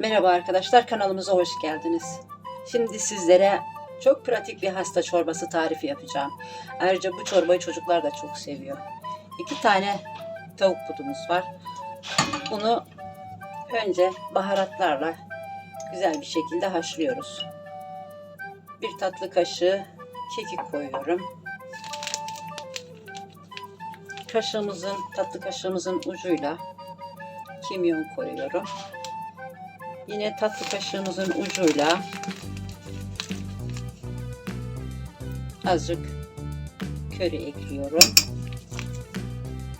Merhaba arkadaşlar kanalımıza hoş geldiniz. Şimdi sizlere çok pratik bir hasta çorbası tarifi yapacağım. Ayrıca bu çorbayı çocuklar da çok seviyor. İki tane tavuk budumuz var. Bunu önce baharatlarla güzel bir şekilde haşlıyoruz. Bir tatlı kaşığı kekik koyuyorum. Kaşığımızın, tatlı kaşığımızın ucuyla kimyon koyuyorum. Yine tatlı kaşığımızın ucuyla azıcık köri ekliyorum.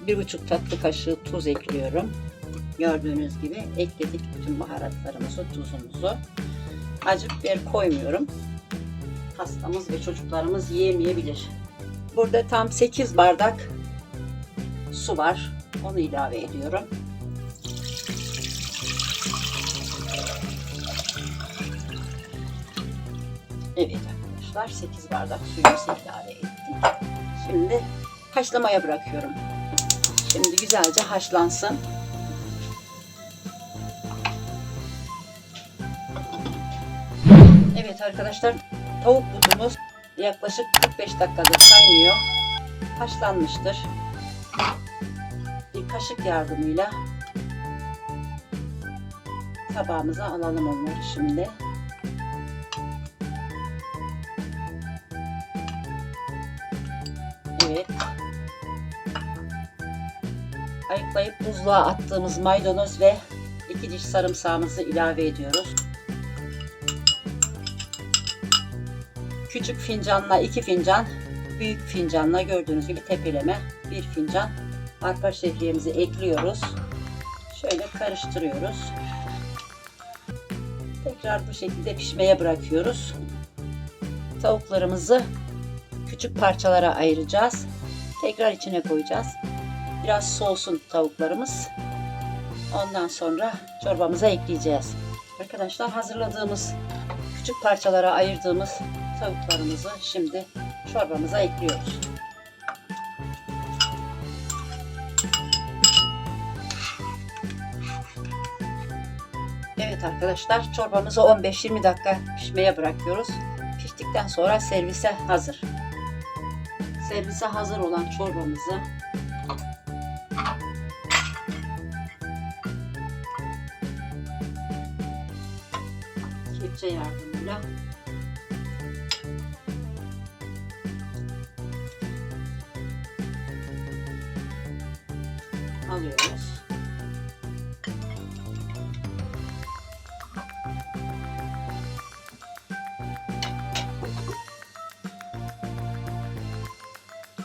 Bir buçuk tatlı kaşığı tuz ekliyorum. Gördüğünüz gibi ekledik bütün baharatlarımızı, tuzumuzu. Acı biber koymuyorum. Hastamız ve çocuklarımız yiyemeyebilir. Burada tam 8 bardak su var. Onu ilave ediyorum. Arkadaşlar 8 bardak suyumuzu ilave ettik. Şimdi haşlamaya bırakıyorum. Şimdi güzelce haşlansın. Evet arkadaşlar tavuk budumuz yaklaşık 45 dakikadır kaynıyor. Haşlanmıştır. Bir kaşık yardımıyla tabağımıza alalım onları şimdi. Evet. Ayıklayıp buzluğa attığımız maydanoz ve iki diş sarımsağımızı ilave ediyoruz. Küçük fincanla iki fincan, büyük fincanla gördüğünüz gibi tepeleme bir fincan arpa şehriyemizi ekliyoruz. Şöyle karıştırıyoruz. Tekrar bu şekilde pişmeye bırakıyoruz. Tavuklarımızı küçük parçalara ayıracağız. Tekrar içine koyacağız. Biraz soğusun tavuklarımız. Ondan sonra çorbamıza ekleyeceğiz. Arkadaşlar hazırladığımız küçük parçalara ayırdığımız tavuklarımızı şimdi çorbamıza ekliyoruz. Evet arkadaşlar çorbamızı 15-20 dakika pişmeye bırakıyoruz. Piştikten sonra servise hazır. Servise hazır olan çorbamızı kepçe yardımıyla alıyoruz.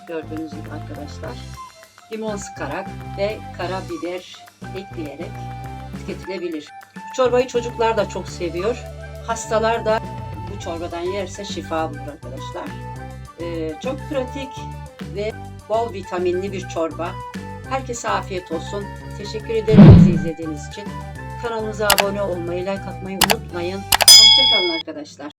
Gördüğünüz gibi arkadaşlar limon sıkarak ve karabiber ekleyerek tüketilebilir. Bu çorbayı çocuklar da çok seviyor. Hastalar da bu çorbadan yerse şifa bulur arkadaşlar. Ee, çok pratik ve bol vitaminli bir çorba. Herkese afiyet olsun. Teşekkür ederim bizi izlediğiniz için. Kanalımıza abone olmayı, like atmayı unutmayın. Hoşçakalın arkadaşlar.